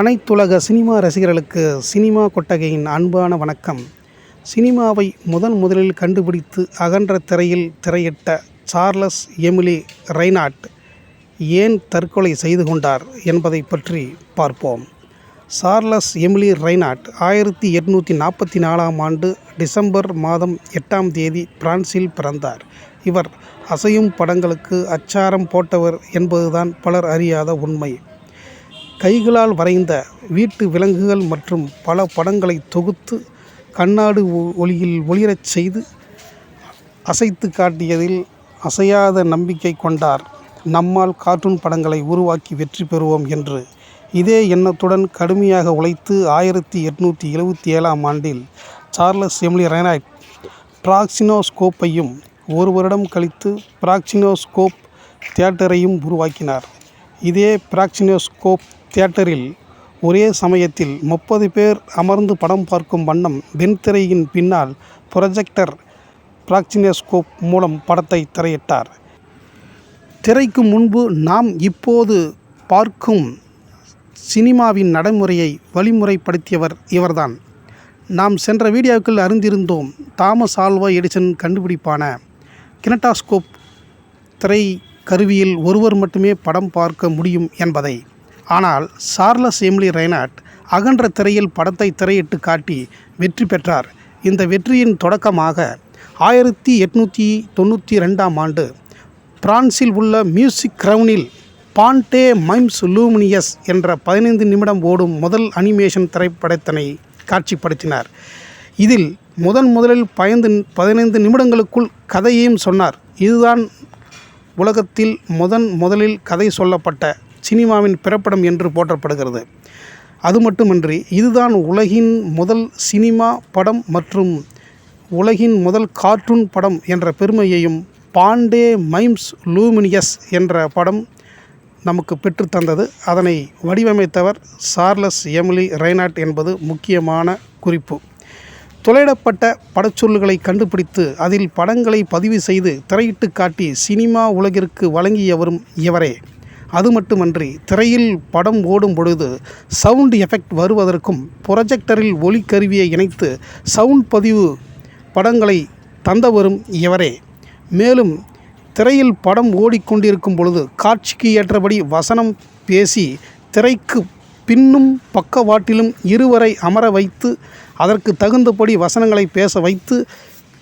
அனைத்துலக சினிமா ரசிகர்களுக்கு சினிமா கொட்டகையின் அன்பான வணக்கம். சினிமாவை முதன் முதலில் கண்டுபிடித்து அகன்ற திரையில் திரையிட்ட சார்லஸ் எமிலி ரெய்னாட் ஏன் தற்கொலை செய்து கொண்டார் என்பதை பற்றி பார்ப்போம். சார்லஸ் எமிலி ரெய்னாட் ஆயிரத்தி எட்நூற்றி நாற்பத்தி நாலாம் ஆண்டு டிசம்பர் மாதம் எட்டாம் தேதி பிரான்சில் பிறந்தார். இவர் அசையும் படங்களுக்கு அச்சாரம் போட்டவர் என்பதுதான் பலர் அறியாத உண்மை. கைகளால் வரைந்த வீட்டு விலங்குகள் மற்றும் பல படங்களை தொகுத்து கண்ணாடு ஒ- ஒளியில் ஒளிரச் செய்து அசைத்து காட்டியதில் அசையாத நம்பிக்கை கொண்டார். நம்மால் கார்ட்டூன் படங்களை உருவாக்கி வெற்றி பெறுவோம் என்று இதே எண்ணத்துடன் கடுமையாக உழைத்து ஆயிரத்தி எட்நூற்றி எழுபத்தி ஏழாம் ஆண்டில் சார்லஸ் எம்லி ரெனாய்ட் பிராக்சினோஸ்கோப்பையும் ஒரு வருடம் கழித்து பிராக்சினோஸ்கோப் தியேட்டரையும் உருவாக்கினார். இதே பிராக்சினோஸ்கோப் தியேட்டரில் ஒரே சமயத்தில் முப்பது பேர் அமர்ந்து படம் பார்க்கும் வண்ணம் வெண்திரையின் பின்னால் ப்ரொஜெக்டர் பிராக்சினோஸ்கோப் மூலம் படத்தை திரையிட்டார். திரைக்கு முன்பு நாம் இப்போது பார்க்கும் சினிமாவின் நடைமுறையை வழிமுறைப்படுத்தியவர் இவர்தான். நாம் சென்ற வீடியோக்கள் அறிந்திருந்தோம். தாமஸ் ஆல்வா எடிசன் கண்டுபிடிப்பான கினட்டாஸ்கோப் திரை கருவியில் ஒருவர் மட்டுமே படம் பார்க்க முடியும் என்பதை. ஆனால் சார்லஸ் எம்லி ரெய்னாட் அகன்ற திரையில் படத்தை திரையிட்டு காட்டி வெற்றி பெற்றார். இந்த வெற்றியின் தொடக்கமாக ஆயிரத்தி எட்நூற்றி தொண்ணூற்றி ரெண்டாம் ஆண்டு பிரான்சில் உள்ள மியூசிக் கிரவுனில் பாண்டே மைம்ஸ் லூமினியஸ் என்ற பதினைந்து நிமிடம் ஓடும் முதல் அனிமேஷன் திரைப்படத்தினை காட்சிப்படுத்தினார். இதில் முதன் முதலில் பயந்து பதினைந்து நிமிடங்களுக்குள் கதையையும் சொன்னார். இதுதான் உலகத்தில் முதன் முதலில் கதை சொல்லப்பட்ட சினிமாவின் பிறப்படம் என்று போற்றப்படுகிறது. அது மட்டுமன்றி இதுதான் உலகின் முதல் சினிமா படம் மற்றும் உலகின் முதல் கார்ட்டூன் படம் என்ற பெருமையையும் பாண்டே மைம்ஸ் லூமினியஸ் என்ற படம் நமக்கு பெற்றுத்தந்தது அதனை வடிவமைத்தவர் சார்லஸ் எமிலி ரெய்னாட் என்பது முக்கியமான குறிப்பு. துளையிடப்பட்ட படச்சொல்லுகளை கண்டுபிடித்து அதில் படங்களை பதிவு செய்து திரையிட்டு காட்டி சினிமா உலகிற்கு வழங்கியவரும் இவரே. அது மட்டுமன்றி திரையில் படம் ஓடும் பொழுது சவுண்ட் எஃபெக்ட் வருவதற்கும் ப்ரொஜெக்டரில் ஒளிக்கருவியை இணைத்து சவுண்ட் பதிவு படங்களை தந்தவரும் இவரே. மேலும் திரையில் படம் ஓடிக்கொண்டிருக்கும் பொழுது காட்சிக்கு ஏற்றபடி வசனம் பேசி திரைக்கு பின்னும் பக்கவாட்டிலும் இருவரை அமர வைத்து அதற்கு தகுந்தபடி வசனங்களை பேச வைத்து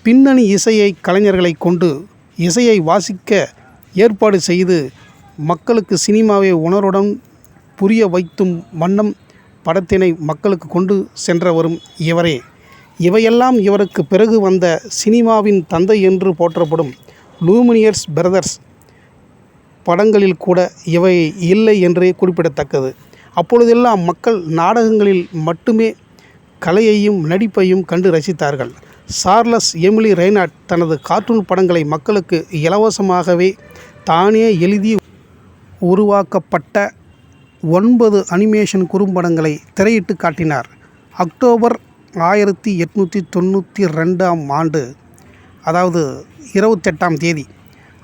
பின்னணி இசையை கலைஞர்களை கொண்டு இசையை வாசிக்க ஏற்பாடு செய்து மக்களுக்கு சினிமாவை உணர்வுடன் புரிய வைத்தும் வண்ணம் படத்தினை மக்களுக்கு கொண்டு சென்றவரும் இவரே. இவையெல்லாம் இவருக்கு பிறகு வந்த சினிமாவின் தந்தை என்று போற்றப்படும் லூமினியர்ஸ் பிரதர்ஸ் படங்களில் கூட இவை இல்லை என்றே குறிப்பிடத்தக்கது. அப்பொழுதெல்லாம் மக்கள் நாடகங்களில் மட்டுமே கலையையும் நடிப்பையும் கண்டு ரசித்தார்கள். சார்லஸ் எமிலி ரெய்னாட் தனது கார்ட்டூன் படங்களை மக்களுக்கு இலவசமாகவே தானே எழுதி உருவாக்கப்பட்ட ஒன்பது அனிமேஷன் குறும்படங்களை திரையிட்டு காட்டினார். அக்டோபர் ஆயிரத்தி எட்நூற்றி தொண்ணூற்றி ரெண்டாம் ஆண்டு அதாவது இருபத்தெட்டாம் தேதி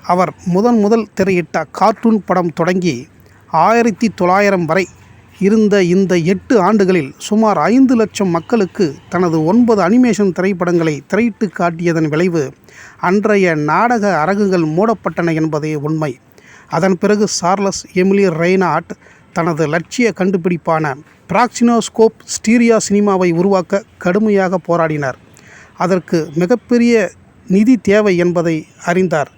அவர் முதன் முதல் திரையிட்ட கார்ட்டூன் படம் தொடங்கி ஆயிரத்தி தொள்ளாயிரம் வரை இருந்த இந்த எட்டு ஆண்டுகளில் சுமார் ஐந்து லட்சம் மக்களுக்கு தனது ஒன்பது அனிமேஷன் திரைப்படங்களை திரையிட்டு காட்டியதன் விளைவு அன்றைய நாடக அரங்குகள் மூடப்பட்டன என்பதே உண்மை. அதன் பிறகு சார்லஸ் எமிலி ரெய்னாட் தனது லட்சிய கண்டுபிடிப்பான பிராக்சினோஸ்கோப் ஸ்டீரியா சினிமாவை உருவாக்க கடுமையாக போராடினார். அதற்கு மிகப்பெரிய நிதி தேவை என்பதை அறிந்தார்.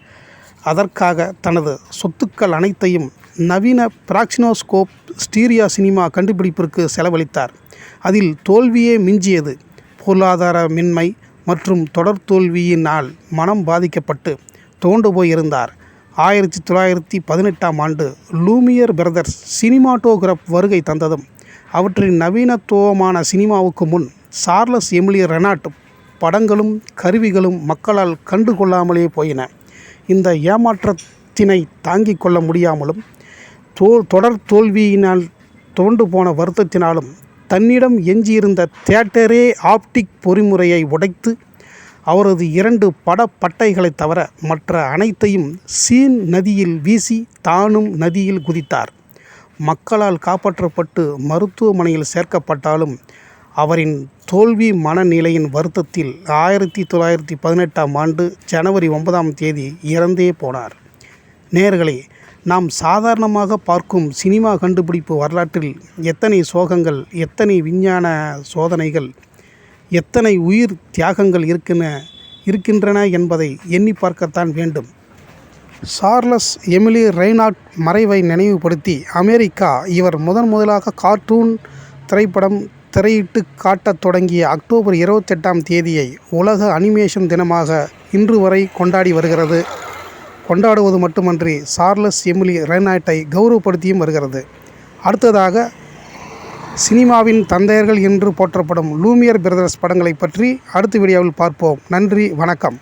அதற்காக தனது சொத்துக்கள் அனைத்தையும் நவீன பிராக்சினோஸ்கோப் ஸ்டீரியா சினிமா கண்டுபிடிப்பிற்கு செலவழித்தார். அதில் தோல்வியே மிஞ்சியது. பொருளாதார மின்மை மற்றும் தொடர் தோல்வியினால் மனம் பாதிக்கப்பட்டு தோண்டு போயிருந்தார். ஆயிரத்தி தொள்ளாயிரத்தி பதினெட்டாம் ஆண்டு லூமியர் பிரதர்ஸ் சினிமாட்டோகிராஃப் வருகை தந்ததும் அவற்றின் நவீனத்துவமான சினிமாவுக்கு முன் சார்லஸ் எமிலி ரெனாட் படங்களும் கருவிகளும் மக்களால் கண்டுகொள்ளாமலே போயின. இந்த ஏமாற்றத்தினை தாங்கிக் கொள்ள முடியாமலும் தோ தொடர் தோல்வியினால் தோண்டு போன வருத்தத்தினாலும் தன்னிடம் எஞ்சியிருந்த தியேட்டரே ஆப்டிக் பொறிமுறையை உடைத்து அவரது இரண்டு படப்பட்டைகளைத் தவிர மற்ற அனைத்தையும் சீன் நதியில் வீசி தானும் நதியில் குதித்தார். மக்களால் காப்பாற்றப்பட்டு மருத்துவமனையில் சேர்க்கப்பட்டாலும் அவரின் தோல்வி மனநிலையின் வருத்தத்தில் ஆயிரத்தி தொள்ளாயிரத்தி பதினெட்டாம் ஆண்டு ஜனவரி ஒன்பதாம் தேதி இறந்தே போனார். நேர்களே நாம் சாதாரணமாக பார்க்கும் சினிமா கண்டுபிடிப்பு வரலாற்றில் எத்தனை சோகங்கள் எத்தனை விஞ்ஞான சோதனைகள் எத்தனை உயிர் தியாகங்கள் இருக்கின இருக்கின்றன என்பதை எண்ணி பார்க்கத்தான் வேண்டும். சார்லஸ் எமிலி ரெய்னால்ட் மறைவை நினைவுபடுத்தி அமெரிக்கா இவர் முதன் முதலாக கார்ட்டூன் திரைப்படம் திரையிட்டு காட்டத் தொடங்கிய அக்டோபர் இருபத்தெட்டாம் தேதியை உலக அனிமேஷன் தினமாக இன்று வரை கொண்டாடி வருகிறது. கொண்டாடுவது மட்டுமன்றி சார்லஸ் எமிலி ரெய்னால்ட்டை கௌரவப்படுத்தியும் வருகிறது. அடுத்ததாக சினிமாவின் தந்தையர்கள் என்று போற்றப்படும் லூமியர் பிரதர்ஸ் படங்களை பற்றி அடுத்த வீடியோவில் பார்ப்போம். நன்றி வணக்கம்.